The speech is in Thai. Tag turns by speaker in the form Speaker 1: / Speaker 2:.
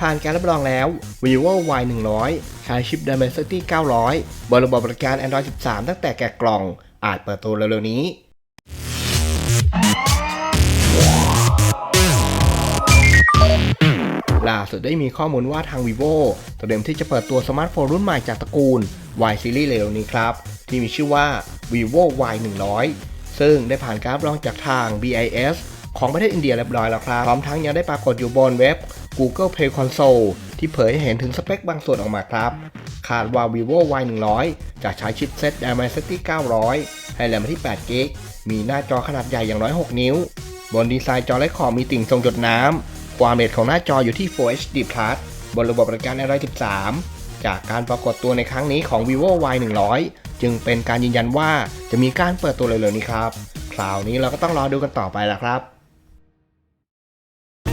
Speaker 1: ผ่านการรับรองแล้ว vivo y 1 0 0 ใช้ชิป Dimensity 900 บนระบบบริการ Android 13 ตั้งแต่แกะกล่อง อาจเปิดตัวเร็วๆนี้ล่าสุดได้มีข้อมูลว่าทาง vivo เตรียมที่จะเปิดตัวสมาร์ทโฟนรุ่นใหม่จากตระกูล Y Series เร็วๆนี้ครับ ที่มีชื่อว่า vivo y 1 0 0ซึ่งได้ผ่านการรับรองจากทาง BIS ของประเทศอินเดียเรียบร้อยแล้วครับ พร้อมทั้งยังได้ปรากฏอยู่บนเว็บ Google Play Console ที่เผยให้เห็นถึงสเปคบางส่วนออกมาครับ คาดว่า vivo y 1 0 0จะใช้ชิปเซ็ต Dimensity 900 ให้แรมที่8 g b มีหน้าจอขนาดใหญ่อย่างน้อย6นิ้ว บนดีไซน์จอและขอบมีติ่งทรงหยดน้ำ ความเร็วของหน้าจออยู่ที่ Full HD Plus บนระบบบริการ Android 13 จากการปรากฏตัวในครั้งนี้ของ vivo y 1 0 0จึงเป็นการยืนยันว่าจะมีการเปิดตัวเร็วๆนี้ครับ คราวนี้เราก็ต้องรอดูกันต่อไปแล้วครับ